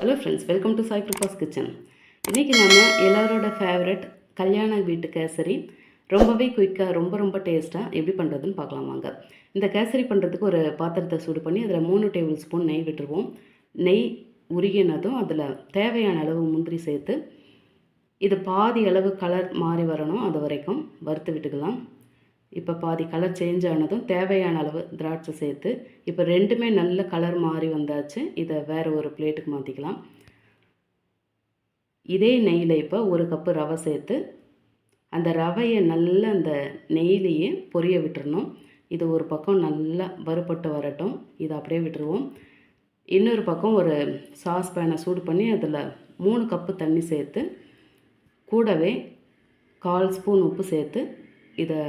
Hello friends welcome to Sai Kripa's kitchen இன்றைக்கி நம்ம எல்லாரோட ஃபேவரட் கல்யாண வீட்டு கேசரி ரொம்பவே குயிக்காக ரொம்ப ரொம்ப டேஸ்ட்டாக எப்படி பண்ணுறதுன்னு பார்க்கலாம் வாங்க. இந்த கேசரி பண்ணுறதுக்கு ஒரு பாத்திரத்தை சூடு பண்ணி அதில் மூணு டேபிள் ஸ்பூன் நெய் விட்டுருவோம். நெய் உருகினதும் அதில் தேவையான அளவு முந்திரி சேர்த்து இது பாதி அளவு கலர் மாறி வரணும் அது வரைக்கும் வறுத்து விட்டுக்கலாம். இப்போ பாதி கலர் சேஞ்ச் ஆனதும் தேவையான அளவு திராட்சை சேர்த்து இப்போ ரெண்டுமே நல்ல கலர் மாறி வந்தாச்சு. இதை வேறு ஒரு பிளேட்டுக்கு மாற்றிக்கலாம் இதே நெய்யில் இப்போ ஒரு கப்பு ரவை சேர்த்து அந்த ரவையை நல்லா அந்த நெய்லேயே பொரிய விட்டுறணும். இது ஒரு பக்கம் நல்லா வறுபட்டு வரட்டும். இதை அப்படியே விட்டுருவோம். இன்னொரு பக்கம் ஒரு சாஸ் பேனை சூடு பண்ணி அதில் மூணு கப்பு தண்ணி சேர்த்து கூடவே கால் ஸ்பூன் உப்பு சேர்த்து இதை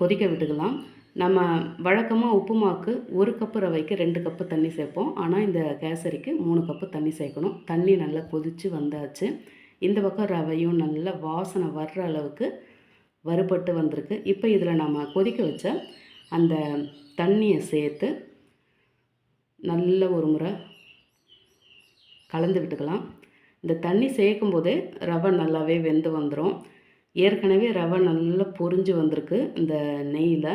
கொதிக்க விட்டுக்கலாம். நம்ம வழக்கமாக உப்புமாவுக்கு ஒரு கப்பு ரவைக்கு ரெண்டு கப்பு தண்ணி சேர்ப்போம். ஆனால் இந்த கேசரிக்கு மூணு கப்பு தண்ணி சேர்க்கணும். தண்ணி நல்லா கொதித்து வந்தாச்சு. இந்த பக்கம் ரவையும் நல்லா வாசனை வர்ற அளவுக்கு வறுபட்டு வந்திருக்கு. இப்போ இதில் நம்ம கொதிக்க வச்ச அந்த தண்ணியை சேர்த்து நல்ல ஒரு முறை கலந்து விட்டுக்கலாம். இந்த தண்ணி சேர்க்கும் போதே ரவை நல்லாவே வெந்து வந்துடும் ஏற்கனவே ரவை நல்லா பொரிஞ்சு வந்திருக்கு இந்த நெய்யில்.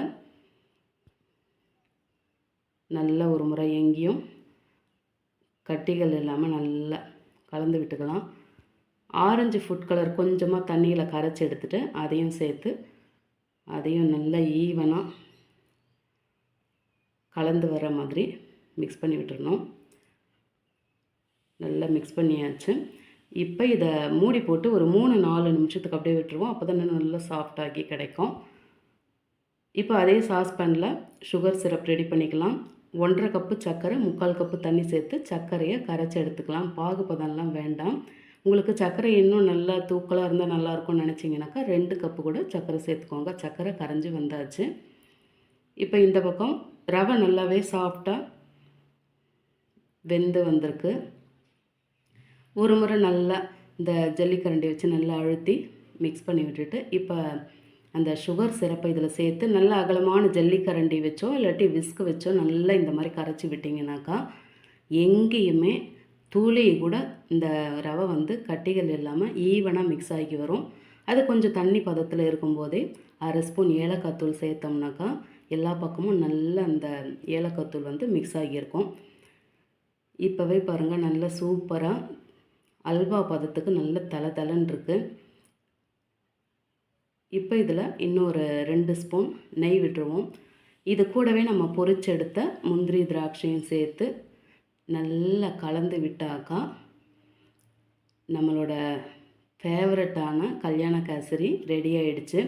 நல்ல ஒரு முறை எங்கேயும் கட்டிகள் இல்லாமல் நல்லா கலந்து விட்டுக்கலாம். ஆரஞ்சு ஃபுட் கலர் கொஞ்சமாக தண்ணியில் கரைச்சி எடுத்துகிட்டு அதையும் சேர்த்து அதையும் நல்லா ஈவனாக கலந்து வர மாதிரி மிக்ஸ் பண்ணி விட்டுறணும். நல்லா மிக்ஸ் பண்ணியாச்சு. இப்போ இதை மூடி போட்டு ஒரு மூணு நாலு நிமிஷத்துக்கு அப்படியே விட்டுருவோம். அப்போ தான் நல்லா சாஃப்டாகி கிடைக்கும். இப்போ அதே சாஸ்பேனில் சுகர் சிரப் ரெடி பண்ணிக்கலாம். ஒன்றரை கப்பு சர்க்கரை முக்கால் கப்பு தண்ணி சேர்த்து சர்க்கரையை கரைச்சி எடுத்துக்கலாம். பாகுபதம்லாம் வேண்டாம். உங்களுக்கு சர்க்கரை இன்னும் நல்லா தூக்கலாக இருந்தால் நல்லாயிருக்கும்னு நினச்சிங்கனாக்கா ரெண்டு கப்பு கூட சர்க்கரை சேர்த்துக்கோங்க. சர்க்கரை கரைஞ்சி வந்தாச்சு. இப்போ இந்த பக்கம் ரவை நல்லாவே சாஃப்டாக வெந்து வந்திருக்கு. ஒரு முறை நல்லா இந்த ஜல்லிக்கரண்டி வச்சு நல்லா அழுத்தி மிக்ஸ் பண்ணி விட்டுட்டு இப்போ அந்த சுகர் சிறப்பை இதில் சேர்த்து நல்லா அகலமான ஜல்லிக்கரண்டி வச்சோ இல்லாட்டி விஸ்க் வச்சோ நல்லா இந்த மாதிரி கரைச்சி விட்டிங்கனாக்கா எங்கேயுமே தூளி கூட இந்த ரவை வந்து கட்டிகள் இல்லாமல் ஈவனாக மிக்ஸ் ஆகி வரும். அது கொஞ்சம் தண்ணி பதத்தில் இருக்கும்போதே அரை ஸ்பூன் ஏலக்காய் தூள் சேர்த்தோம்னாக்கா எல்லா பக்கமும் நல்ல அந்த ஏலக்காய் தூள் வந்து மிக்ஸ் ஆகியிருக்கும். இப்போவே பாருங்கள் நல்லா சூப்பராக அல்வா பதத்துக்கு நல்ல தலை தலைன்னு இருக்குது இப்போ இதில் இன்னொரு ரெண்டு ஸ்பூன் நெய் விட்டுருவோம். இது கூடவே நம்ம பொரிச்செடுத்த முந்திரி திராட்சையும் சேர்த்து நல்லா கலந்து விட்டாக்கா நம்மளோட ஃபேவரட்டான கல்யாண கேசரி ரெடி ஆயிடுச்சு.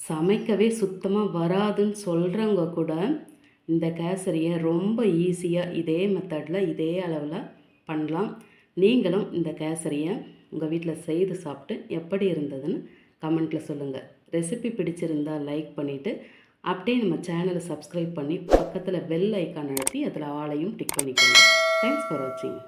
சமைக்கவே சுத்தமாக வராதுன்னு சொல்கிறவங்க கூட இந்த கேசரியை ரொம்ப ஈஸியாக இதே மெத்தடில் இதே அளவில் பண்ணலாம். நீங்களும் இந்த கேசரியை உங்கள் வீட்டில் செய்து சாப்பிட்டு எப்படி இருந்ததுன்னு கமெண்ட்டில் சொல்லுங்கள் ரெசிபி பிடிச்சிருந்தால் லைக் பண்ணிவிட்டு அப்படியே நம்ம சேனலை சப்ஸ்கிரைப் பண்ணி பக்கத்தில் பெல் ஐக்கான் அழுத்தி அதில் ஆளையும் டிக் பண்ணிக்கோங்க. தேங்க்ஸ் ஃபார் வாட்சிங்